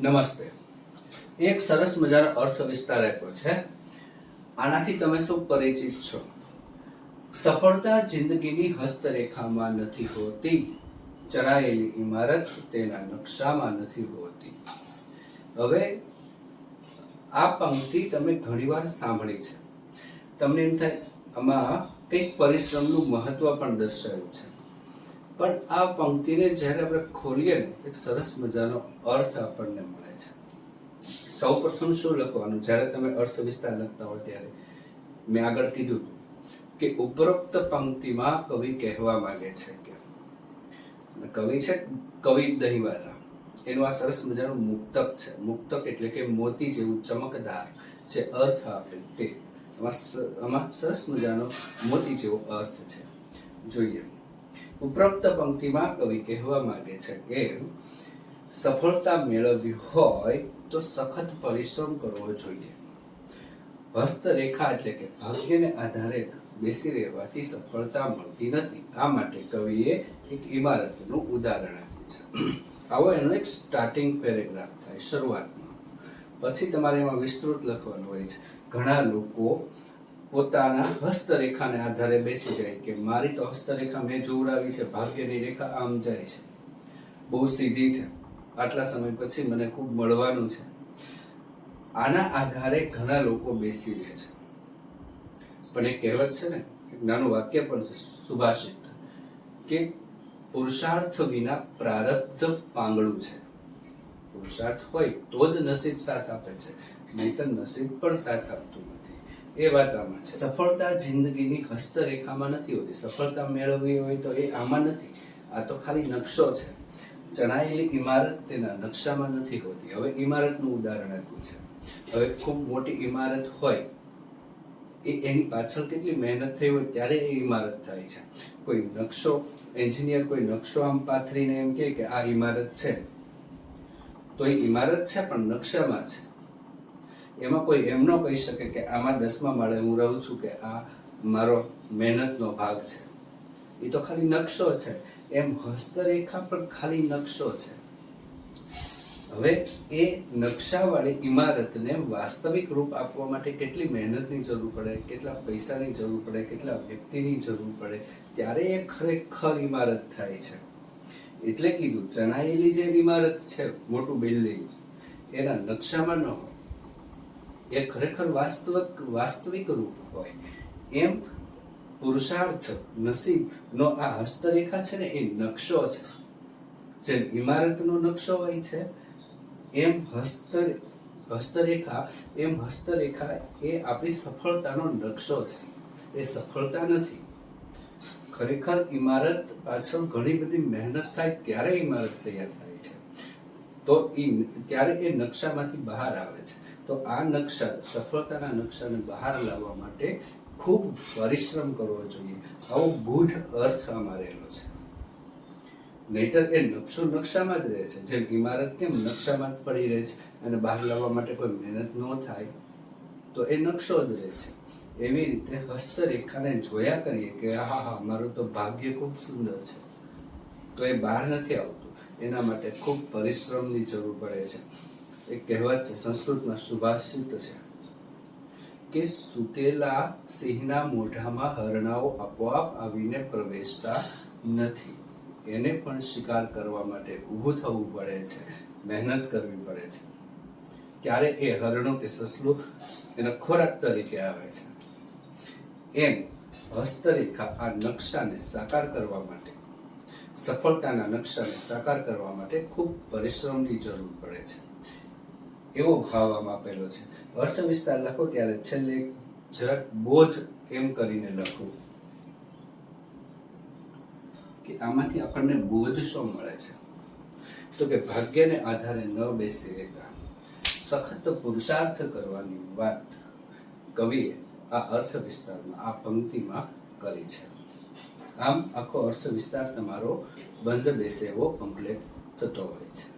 નમસ્તે. એક સરસ મજાનો અર્થ વિસ્તાર આપ્યો છે. આનાથી તમે શું પરિચિત છો? સફળતા જિંદગીની હસ્તરેખામાં નથી હોતી. ચડાયેલી ઇમારત તેના નકશામાં નથી હોતી. હવે, આ પંક્તિ તમે ઘણીવાર સાંભળી છે. તમને એમ થાય, આમાં કંઈક પરિશ્રમનું મહત્વ પણ દર્શાવ્યું છે. પણ આ પંક્તિને જ્યારે આપણે ખોલીએ ને એક સરસ મજાનો અર્થ આપણને મળે છે. સૌ પ્રથમ શું લખવાનું? જ્યારે તમે અર્થ વિસ્તાર લખતા હો ત્યારે મેં આગળ કીધું કે ઉપરોક્ત પંક્તિમાં કવિ કહેવા માંગે છે કે કવિ છે કવિ દહીંવાલા. એનું આ સરસ મજાનું મુક્તક છે. મુક્તક એટલે કે મોતી જેવું ચમકદાર જે અર્થ આપે તે. આમાં સરસ મજાનો મોતી જેવો અર્થ છે. જોઈએ. ઉપરોક્ત પંક્તિમાં કવિ કહેવા માંગે છે કે સફળતા મેળવવી હોય તો સખત પરિશ્રમ કરવો જોઈએ. હસ્તરેખા એટલે કે ભાગ્યને આધારે બેસી રહેવાથી સફળતા મળતી નથી. આ માટે કવિએ એક ઇમારતનું ઉદાહરણ આપ્યું છે. આવો એનો એક સ્ટાર્ટિંગ પેરેગ્રાફ થાય શરૂઆતમાં. પછી તમારે એમાં વિસ્તૃત લખવાનું હોય છે. ઘણા લોકો પોતાના હસ્તરેખાને આધારે બેસી જાય કે મારી તો હસ્તરેખા મેં જોવડાવી છે, ભાગ્યની રેખા આમ જાય છે. બહુ સીધી છે. આટલા સમય પછી મને ખૂબ મળવાનું છે. આના આધારે ઘણા લોકો બેસી રહે છે. પણ એક કહેવત છે ને, એક નાનું વાક્ય પણ છે, સુભાષિત, કે પુરુષાર્થ વિના પ્રારબ્ધ પાંગળું છે. પુરુષાર્થ હોય તો જ નસીબ સાથ આપે છે નહીતર નસીબ પણ સાથ આપતું નથી. એ વાત આમાં છે. સફળતા જિંદગીની હસ્તરેખામાં નથી હોતી. સફળતા મેળવવી હોય તો એ આમાં નથી. આ તો ખાલી નકશો છે. ચણાયેલી ઇમારત તેના નકશામાં નથી હોતી. હવે ઇમારતનું ઉદાહરણ આપ્યું છે. હવે ખૂબ મોટી ઇમારત હોય, એ એની પાછળ કેટલી મહેનત થઈ હોય ત્યારે એ ઇમારત થાય છે. કોઈ નકશો, એન્જિનિયર કોઈ નકશો આમ પાથરીને એમ કહે કે આ ઇમારત છે. તો એ ઇમારત છે પણ નકશામાં છે. એમાં કોઈ એમ ન કહી શકે કે આમાં દસમા માળે હું રહું છું કે આ મારો મહેનતનો ભાગ છે. એ તો ખાલી નકશો છે. એમ હસ્તરેખા પણ ખાલી નકશો છે. હવે એ નકશાવાળી ઇમારતને વાસ્તવિક રૂપ આપવા માટે કેટલી મહેનતની જરૂર પડે, કેટલા પૈસાની જરૂર પડે, કેટલા વ્યક્તિની જરૂર પડે, ત્યારે એ ખરેખર ઇમારત થાય છે. એટલે કીધું, ચણાયેલી જે ઇમારત છે, મોટું બિલ્ડિંગ, એના નકશામાં ન હોય. એ ખરેખર વાસ્તવિક વાસ્તવિક રૂપ હોય. એમ પુરુષાર્થ નસીબનો આ હસ્તરેખા છે ને, એ નકશો છે. જેમ ઇમારતનો નકશો હોય છે, એમ હસ્ત હસ્તરેખા, એમ હસ્તરેખા એ આપણી સફળતાનો નકશો છે. એ સફળતા નથી. ખરેખર ઇમારત પાછળ ઘણી બધી મહેનત થાય, ત્યારે ઇમારત તૈયાર થાય છે. તો એ ત્યારે એ નકશામાંથી બહાર આવે છે. તો આ નકશા સફળતાના નકશાને બહાર લાવવા માટે ખૂબ પરિશ્રમ કરવો જોઈએ. આવો ગૂઢ અર્થ આમાં રહેલો છે. નહીતર એ નકશો નકશામાં જ રહે છે. જેમ ઇમારત કેમ નકશામાં જ પડી રહે છે અને બહાર લાવવા માટે કોઈ મહેનત ન થાય, તો એ નકશો જ રહે છે. એવી રીતે હસ્તરેખાને જોયા કરીએ કે હા હા મારું તો ભાગ્ય ખૂબ સુંદર છે. તો એ બહાર નથી આવતું. એના માટે ખૂબ પરિશ્રમની જરૂર પડે છે. એક કહેવત છે, સંસ્કૃતમાં સુભાષિત છે કે સુતેલા સિંહના મોઢામાં હરણાઓ આપોઆપ આવીને પ્રવેશતા નથી. એને પણ શિકાર કરવા માટે ઊભું થવું પડે છે, મહેનત કરવી પડે છે. ત્યારે એ હરણો કે સસલું એના ખોરાક તરીકે આવે છે. એમ હસ્તરેખા આ નકશાને સાકાર કરવા માટે સફળતાના નકશાને સાકાર કરવા માટે ખૂબ પરિશ્રમની જરૂર પડે છે. એવો ભાવવામાં આપેલો છે. અર્થ વિસ્તાર લખો ત્યારે છેલ્લે જરાક બોધ એમ કરીને લખો કે આમાંથી આપણને બોધ શું મળે છે? તો કે ભાગ્યને આધારે ન બેસી રહેતા. સખત પુરુષાર્થ કરવાની વાત કવિએ આ અર્થ વિસ્તારમાં આ પંક્તિમાં કરી છે. આમ આખો અર્થ વિસ્તાર તમારો બંધ બેસે એવો કમ્પ્લીટ થતો હોય છે.